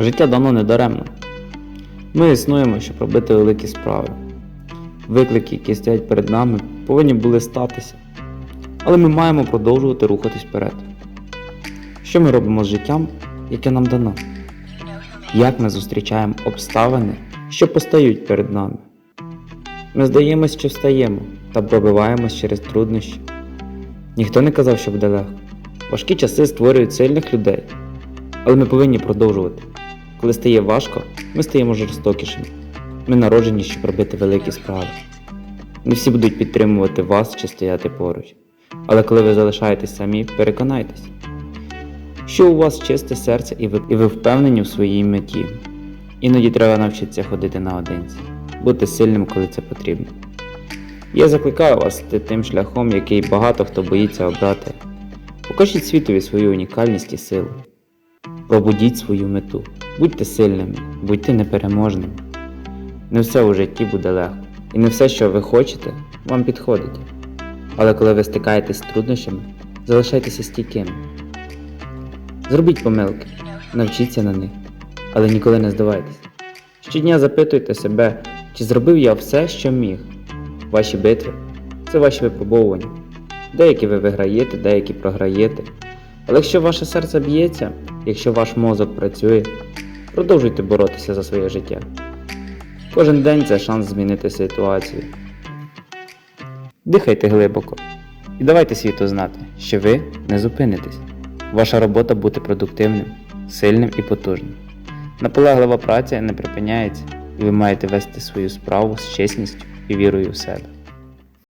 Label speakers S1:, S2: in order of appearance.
S1: Життя дано не даремно. Ми існуємо, щоб робити великі справи. Виклики, які стоять перед нами, повинні були статися. Але ми маємо продовжувати рухатись вперед. Що ми робимо з життям, яке нам дано? Як ми зустрічаємо обставини, що постають перед нами? Ми здаємось чи встаємо та пробиваємось через труднощі. Ніхто не казав, що буде легко. Важкі часи створюють сильних людей, але ми повинні продовжувати. Коли стає важко, ми стаємо жорстокішими. Ми народжені, щоб робити великі справи. Не всі будуть підтримувати вас чи стояти поруч. Але коли ви залишаєтесь самі, переконайтесь, що у вас чисте серце і ви, і ви впевнені в своїй меті. Іноді треба навчитися ходити наодинці, бути сильним, коли це потрібно. Я закликаю вас йти тим шляхом, який багато хто боїться обрати. Покажіть світові свою унікальність і силу. Пробудіть свою мету. Будьте сильними, будьте непереможними. Не все у житті буде легко, і не все, що ви хочете, вам підходить. Але коли ви стикаєтесь з труднощами, залишайтеся стійкими. Зробіть помилки, навчіться на них, але ніколи не здавайтесь. Щодня запитуйте себе, чи зробив я все, що міг. Ваші битви це ваші випробовування. Деякі ви виграєте, деякі програєте. Але якщо ваше серце б'ється, якщо ваш мозок працює, продовжуйте боротися за своє життя. Кожен день це шанс змінити ситуацію. Дихайте глибоко і давайте світу знати, що ви не зупинитесь. Ваша робота бути продуктивним, сильним і потужним. Наполеглива праця не припиняється, і ви маєте вести свою справу з чесністю і вірою в себе.